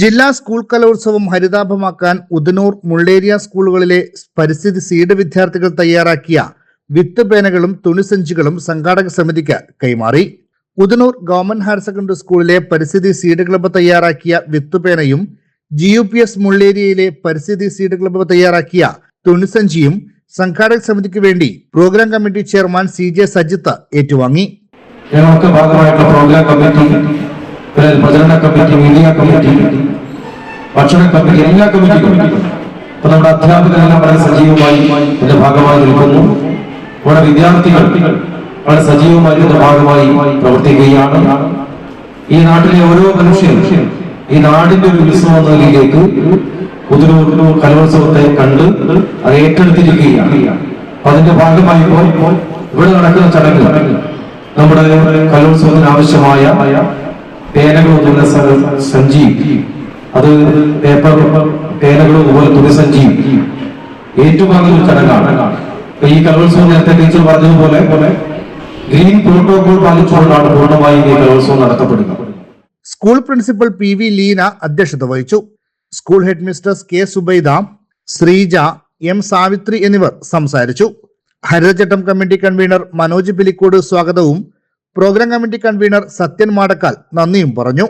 ജില്ലാ സ്കൂൾ കലോത്സവം ഹരിതാഭമാക്കാൻ ഉദനൂർ മുള്ളേരിയ സ്കൂളുകളിലെ പരിസ്ഥിതി സീഡ് വിദ്യാർത്ഥികൾ തയ്യാറാക്കിയ വിത്ത് പേനകളും തുണിസഞ്ചികളും സംഘാടക സമിതിക്ക് കൈമാറി. ഉദനൂർ ഗവൺമെന്റ് ഹയർ സെക്കൻഡറി സ്കൂളിലെ പരിസ്ഥിതി സീഡ് ക്ലബ്ബ് തയ്യാറാക്കിയ വിത്ത് പേനയും ജി യു പി എസ് മുള്ളേരിയയിലെ പരിസ്ഥിതി സീഡ് ക്ലബ്ബ് തയ്യാറാക്കിയ തുണിസഞ്ചിയും സംഘാടക സമിതിക്ക് വേണ്ടി programme committee chairman C J Sajith ഏറ്റുവാങ്ങി. പ്രചരണ കമ്മിറ്റി മീഡിയ കമ്മിറ്റി ഭക്ഷണ കമ്മിറ്റി എല്ലാ കമ്മിറ്റികളും ഇപ്പൊ നമ്മുടെ അധ്യാപകരെല്ലാം വളരെ സജീവമായി ഇതിന്റെ ഭാഗമായി നിൽക്കുന്നു. നമ്മുടെ വിദ്യാർത്ഥികൾ വളരെ സജീവമായി ഇതിന്റെ ഭാഗമായി പ്രവർത്തിക്കുകയാണ്. ഈ നാട്ടിലെ ഓരോ മനുഷ്യനും ഈ നാടിന്റെ ഒരു ഉത്സവം എന്ന നിലയിലേക്ക് കുതിരൂർ കലോത്സവത്തെ കണ്ട് അത് ഏറ്റെടുത്തിരിക്കുകയാണ്. അപ്പൊ അതിന്റെ ഭാഗമായി ഇപ്പോൾ ഇവിടെ നടക്കുന്ന ചടങ്ങ് നമ്മുടെ കലോത്സവത്തിന് ആവശ്യമായ പേനകൾ ഒതുങ്ങുന്ന സ- സഞ്ചി അത് പേപ്പർ പേനകളും അതുപോലെ തുണിസഞ്ചി ഏറ്റുവാങ്ങുന്ന ചടങ്ങാണ്. ഈ കലോത്സവം നേരത്തെ ടീച്ചർ പറഞ്ഞതുപോലെ പോലെ ഗ്രീൻ പ്രോട്ടോകോൾ പാലിച്ചുകൊണ്ടാണ് പൂർണമായും ഈ കലോത്സവം നടത്തപ്പെടുന്നത്. School principal P V Leena അധ്യക്ഷത വഹിച്ചു. School headmistress K Subaida Sreeja M Savithri എന്നിവർ സംസാരിച്ചു. ഹരിതചട്ടം കമ്മിറ്റി കൺവീനർ മനോജ് പിലിക്കോട് സ്വാഗതവും programme committee convener Sathyan Madakkal നന്ദിയും പറഞ്ഞു.